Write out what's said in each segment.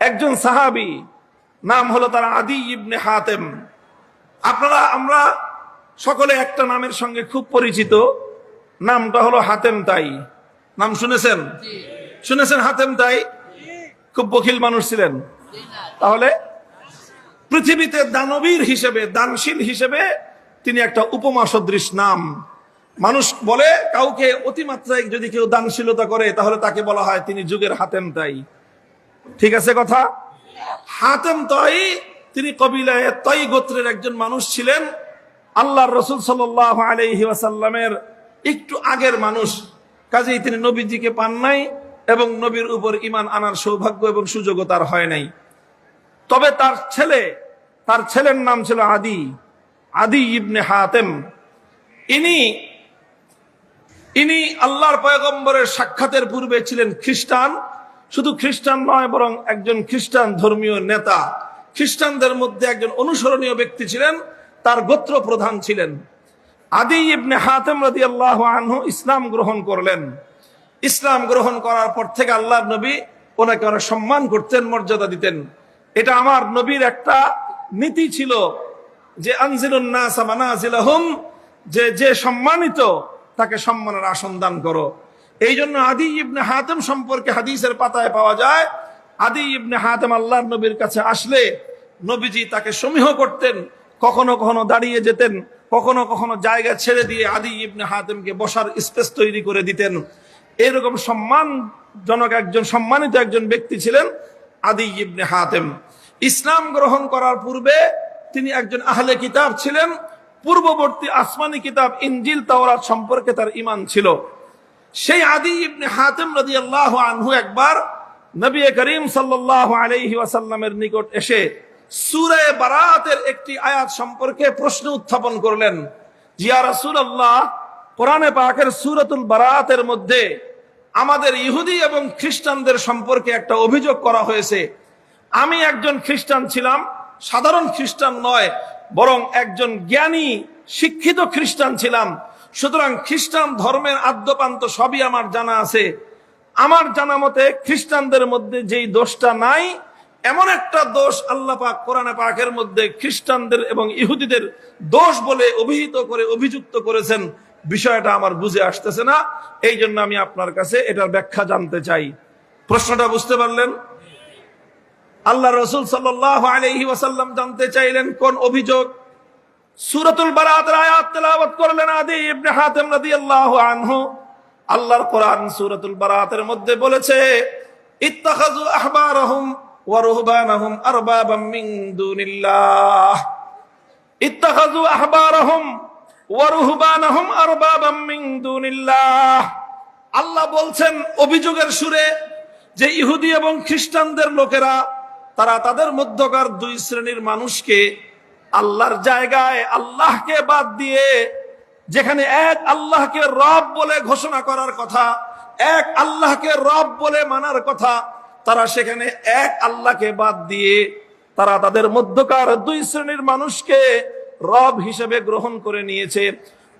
একজন সাহাবি নাম হলো তার আদি ইবনে হাতেম। আপনারা আমরা সকলে একটা নামের সঙ্গে খুব পরিচিত। নামটা হলো হাতেম তাই। নাম শুনেছেন? শুনেছেন হাতেম তাই? খুব বখিল মানুষ ছিলেন। তাহলে পৃথিবীতে দানবীর হিসেবে দানশীল হিসেবে তিনি একটা উপমা সদৃশ নাম। মানুষ বলে কাউকে অতিমাত্রায় যদি কেউ দানশীলতা করে তাহলে তাকে বলা হয় তিনি যুগের হাতেম তাই। ঠিক আছে কথা? হাতেম তাই, তিনি কবিলায় তৈ গোত্রের একজন মানুষ ছিলেন। আল্লাহর রসুল সাল্লাহ আলহি একটু আগের মানুষ। কাজেই তিনি নবীজিকে পান নাই এবং নবীর উপর ইমান আনার সৌভাগ্য এবং সুযোগও তার হয় নাই। তবে তার ছেলে, তার ছেলের নাম ছিল আদি আদি ইবনে হাতেম। ইনি ইনি আল্লাহর পয়গম্বরের সাক্ষাতের পূর্বে ছিলেন খ্রিস্টান। শুধু খ্রিস্টান নয়, বরং একজন খ্রিস্টান ধর্মীয় নেতা। খ্রিস্টানদের মধ্যে একজন অনুসরণীয় ব্যক্তি ছিলেন, তার গোত্র প্রধান ছিলেন। আদি ইবনে হাতেম রাদি আল্লাহ আনহু ইসলাম গ্রহণ করলেন। ইসলাম গ্রহণ করার পর থেকে আল্লাহ নবী ওনাকে অনেক সম্মান করতেন, মর্যাদা দিতেন। এটা আমার নবীর একটা নীতি ছিল যে আনজিলুন্নাসামানাজিলাহুম যে যে সম্মানিত, তাকে সম্মানের আসন দান করো। এই জন্য আদি ইবনে হাতেম সম্পর্কে হাদিসের পাতায় পাওয়া যায়, আদি ইবনে হাতেম আল্লাহর নবীর কাছে আসলে নবীজি তাকে সমীহ করতেন, কখনো কখনো দাঁড়িয়ে যেতেন, কখনো কখনো জায়গা ছেড়ে দিয়ে আদি ইবনে হাতেমকে বসার স্পেস তৈরি করে দিতেন। এরকম সম্মানজনক একজন, সম্মানিত একজন ব্যক্তি ছিলেন আদি ইবনে হাতেম। ইসলাম গ্রহণ করার পূর্বে তিনি একজন আহলে কিতাব ছিলেন, পূর্ববর্তী আসমানি কিতাব ইনজিল, তাওরাত সম্পর্কে তার ইমান ছিল। সেই আদি ইবনে হাতেম রাদি আল্লাহ আনহু একবার নবী করিম সাল্লাহ আলাইহি ওয়াসাল্লামের নিকট এসে সুরে বারাতের একটি আয়াত সম্পর্কে প্রশ্ন উত্থাপন করলেন। আল্লাহ কোরআনে বারাতের মধ্যে আমাদের ইহুদি এবং খ্রিস্টানদের সম্পর্কে একটা অভিযোগ করা হয়েছে। আমি একজন খ্রিস্টান ছিলাম, সাধারণ খ্রিস্টান নয়, বরং একজন জ্ঞানী, শিক্ষিত খ্রিস্টান ছিলাম। সুতরাং খ্রিস্টান ধর্মের আদ্যপান্ত সবই আমার জানা আছে। আমার জানা মতে খ্রিস্টানদের মধ্যে যেই দোষটা নাই, এমন একটা দোষ আল্লাহ পাক কোরআনে পাকের মধ্যে খ্রিস্টানদের এবং ইহুদিদের দোষ বলে অভিহিত করে, অভিযুক্ত করেছেন, বিষয়টা আমার বুঝে আসতেছে না। এই জন্য আমি আপনার কাছে এটার ব্যাখ্যা জানতে চাই। প্রশ্নটা বুঝতে পারলেন? আল্লাহ রসুল সাল্লাহ আলহি ওয়াসাল্লাম জানতে চাইলেন কোন অভিযোগ? সুরতুল বারাতের আয়াত তেলাওয়াত করলেন আদি ইবনে হাতেম রাদিয়াল্লাহু আনহু। আল্লাহর কোরআন সূরাতুল বারাতের মধ্যে বলেছে, ইত্তাখাযু আহবারহুম ওয়া রুহবানাহুম আরবাবাম মিন দুনিল্লাহ। ইত্তাখাযু আহবারহুম ওয়া রুহবানাহুম আরবাবাম মিন দুনিল্লাহ। আল্লাহ বলছেন, অভিযোগের সুরে যে ইহুদি এবং খ্রিস্টানদের লোকেরা, তারা তাদের মধ্যকার দুই শ্রেণির মানুষকে আল্লাহর জায়গায় আল্লাহকে বাদ দিয়ে যেখানে এক আল্লাহকে রব বলে ঘোষণা করার কথা, এক আল্লাহকে রব বলে মানার কথা, তারা সেখানে এক আল্লাহকে বাদ দিয়ে তারা তাদের মধ্যকার দুই শ্রেণির মানুষকে রব হিসেবে গ্রহণ করে নিয়েছে।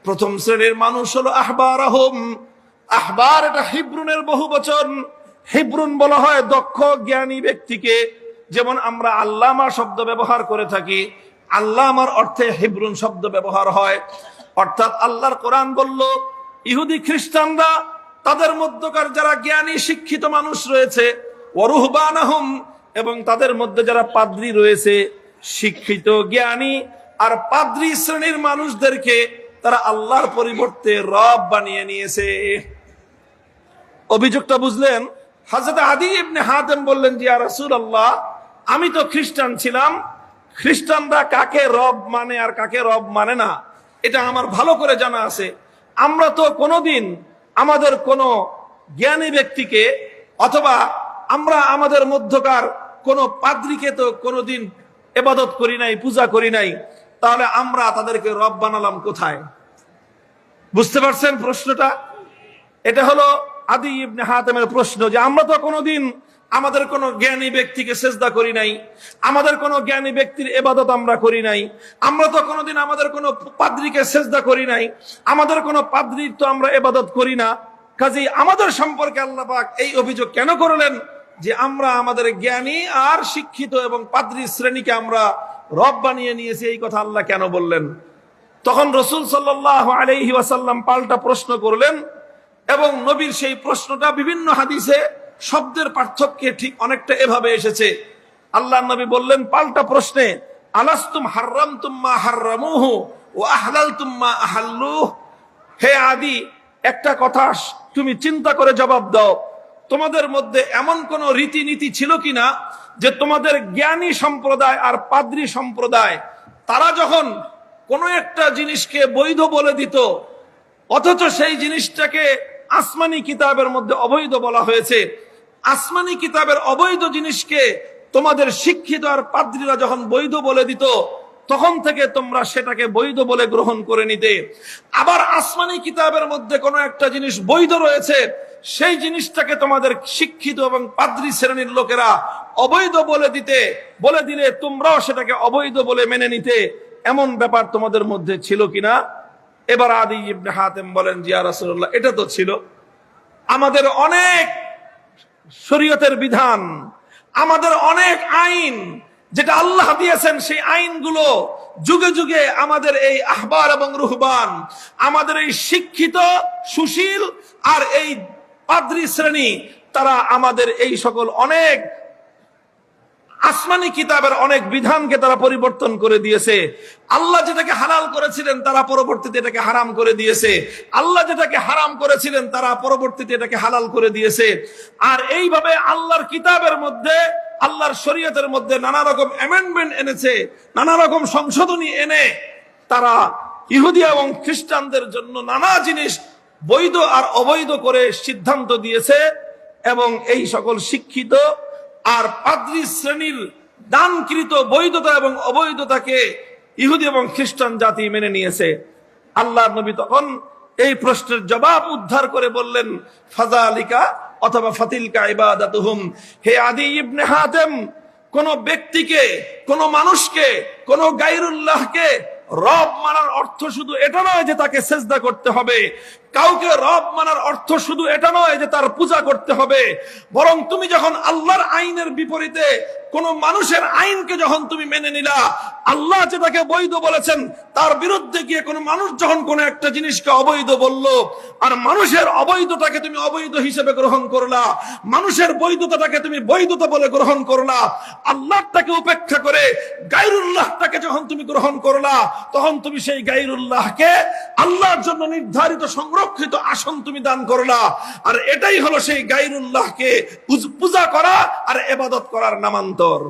প্রথম শ্রেণির মানুষ হলো আহবার আহম আহবার এটা হিব্রুনের বহু বচন। হিব্রুন বলা হয় দক্ষ, জ্ঞানী ব্যক্তিকে। যেমন আমরা আল্লামা শব্দ ব্যবহার করে থাকি আল্লামার অর্থে হিব্রুন শব্দ ব্যবহার হয়। অর্থাৎ আল্লাহর কোরআন বলল, ইহুদি খ্রিস্টানরা তাদের মধ্যকার যারা জ্ঞানী, শিক্ষিত মানুষ রয়েছে ওরুহবানাহুম এবং তাদের মধ্যে যারা পাদ্রি রয়েছে, শিক্ষিত, জ্ঞানী আর পাদ্রি শ্রেণির মানুষদেরকে তারা আল্লাহর পরিবর্তে রব বানিয়ে নিয়েছে। অভিযোগটা বুঝলেন? হাজরত আদি ইবনে হাতেম বললেন যে রাসূল আল্লাহ আমি তো খ্রিস্টান ছিলাম খ্রিস্টানরা কাকে রব মানে আর কাকে রব মানে না, এটা আমার ভালো করে জানা আছে। আমরা তো কোনোদিন আমাদের কোনো জ্ঞানী ব্যক্তিকে অথবা আমরা আমাদের মধ্যকার কোনো পাদ্রিকে তো কোনোদিন এবাদত করি নাই, পূজা করি নাই, তাহলে আমরা তাদেরকে রব বানালাম কোথায়? বুঝতে পারছেন প্রশ্নটা? এটা হলো আদি ইবনে হাতেমের প্রশ্ন যে আমরা তো কোনোদিন আমাদের কোনো জ্ঞানী ব্যক্তিকে চেষ্টা করি নাই। আমাদের কোনো জ্ঞানী ব্যক্তির এবাদত আমরা করি নাই। আমরা তো কোনোদিন আমাদের কোনো পাদ্রিকে সেজদা করি নাই। আমাদের কোনো পাদ্রির তো আমরা এবাদত করি না। কাজেই আমাদের সম্পর্কে আল্লাহ পাক এই অভিযোগ কেন করলেন? যে আমরা আমাদের জ্ঞানী আর শিক্ষিত এবং পাদ্রী শ্রেণীকে আমরা রব বানিয়ে নিয়েছি, এই কথা আল্লাহ কেন বললেন? তখন রসুল সাল্লাহ আলহি ওয়াসাল্লাম পাল্টা প্রশ্ন করলেন এবং নবীর সেই প্রশ্নটা বিভিন্ন হাদিসে শব্দের পার্থক্যে ঠিক অনেকটা এভাবে এসেছে। আল্লাহ নবী বললেন, পাল্টা প্রশ্নে, আলাস্তুম হার্রাম তুম্মা হার্রামুহু ও আহলাল তুম্মা আহাল্লুহ। হে আদি, একটা কথা তুমি চিন্তা করে জবাব দাও, তোমাদের মধ্যে এমন কোন রীতিনীতি ছিল কিনা যে তোমাদের জ্ঞানী সম্প্রদায় আর পাদ্রী সম্প্রদায়, তারা যখন কোনো একটা জিনিসকে বৈধ বলে দিত, অথচ সেই জিনিসটাকে আসমানি কিতাবের মধ্যে অবৈধ বলা হয়েছে আসমানি কিতাবের অবৈধ জিনিসকে তোমাদের শিক্ষিত আর পাদ্রীরা যখন বৈধ বলে দিত, তখন থেকে তোমরা সেটাকে বৈধ বলে গ্রহণ করে নিতে। আবার আসমানি কিতাবের মধ্যে কোনো একটা জিনিস বৈধ রয়েছে, সেই জিনিসটাকে তোমাদের শিক্ষিত এবং পাদ্রী শ্রেণির লোকেরা অবৈধ বলে দিতে, বলে দিলে তোমরাও সেটাকে অবৈধ বলে মেনে নিতে। এমন ব্যাপার তোমাদের মধ্যে ছিল কিনা? এবার আদি ইবনে হাতেম বলেন, জিয়া রাসূলুল্লাহ, এটা তো ছিল। আমাদের অনেক শরীয়তের বিধান। আমাদের অনেক আইন, যেটা আল্লাহ দিয়েছেন, সেই আইনগুলো যুগে যুগে আমাদের এই আহবার এবং রুহবান, আমাদের এই শিক্ষিত, সুশীল আর এই পাদ্রী শ্রেণি, তারা আমাদের এই সকল অনেক আসমানি কিতাবের অনেক বিধানকে তারা পরিবর্তন করে দিয়েছে। আল্লাহ যেটাকে হালাল করেছিলেন, তারা পরবর্তীতে এটাকে হারাম করে দিয়েছে। আল্লাহ যেটাকে হারাম করেছিলেন, তারা পরবর্তীতে এটাকে হালাল করে দিয়েছে। আর এইভাবে আল্লাহর কিতাবের মধ্যে, আল্লাহর শরীয়তের মধ্যে নানা রকম অ্যামেন্ডমেন্ট এনেছে, নানা রকম সংশোধনী এনে, তারা ইহুদি এবং খ্রিস্টানদের জন্য নানা জিনিস বৈধ আর অবৈধ করে সিদ্ধান্ত দিয়েছে এবং এই সকল শিক্ষিত আর পাদ্রী শ্রেণির দানকৃত বৈধতা এবং অবৈধতাকে ইহুদি এবং খ্রিস্টান জাতি মেনে নিয়েছে। আল্লাহ নবী তখন এই প্রশ্নের জবাব উদ্ধার করে বললেন ফাজা আলিকা অথবা ফাতিলকা ইবাদাতুহুম। হে আদি ইবনে হাতেম, কোন ব্যক্তিকে, কোন মানুষকে, কোন গাইরুল্লাহকে রব মানার অর্থ শুধু এটা নয় যে তাকে সেজদা করতে হবে। কাউকে রব মানার অর্থ শুধু এটা নয় যে তার পূজা করতে হবে। বরং তুমি যখন আল্লাহর আইনের বিপরীতে কোন মানুষের আইনকে যখন তুমি মেনে নিলা, আল্লাহ যেটাকে বৈধ বলেছেন, তার বিরুদ্ধে গিয়ে কোন মানুষ যখন কোন একটা জিনিসকে অবৈধ বলল, আর মানুষের অবৈধতাকে তুমি অবৈধ হিসেবে গ্রহণ করলা, মানুষের বৈধতাটাকে তুমি বৈধতা বলে গ্রহণ করলা, আল্লাহটাকে উপেক্ষা করে গাইরুল্লাহটাকে যখন তুমি গ্রহণ করলা, তখন তুমি সেই গাইরুল্লাহকে আল্লাহর জন্য নির্ধারিত সংরক্ষিত আসন তুমি দান করো না। আর এটাই হলো সেই গাইরুল্লাহকে পূজা করা আর এবাদত করার নামান্তর।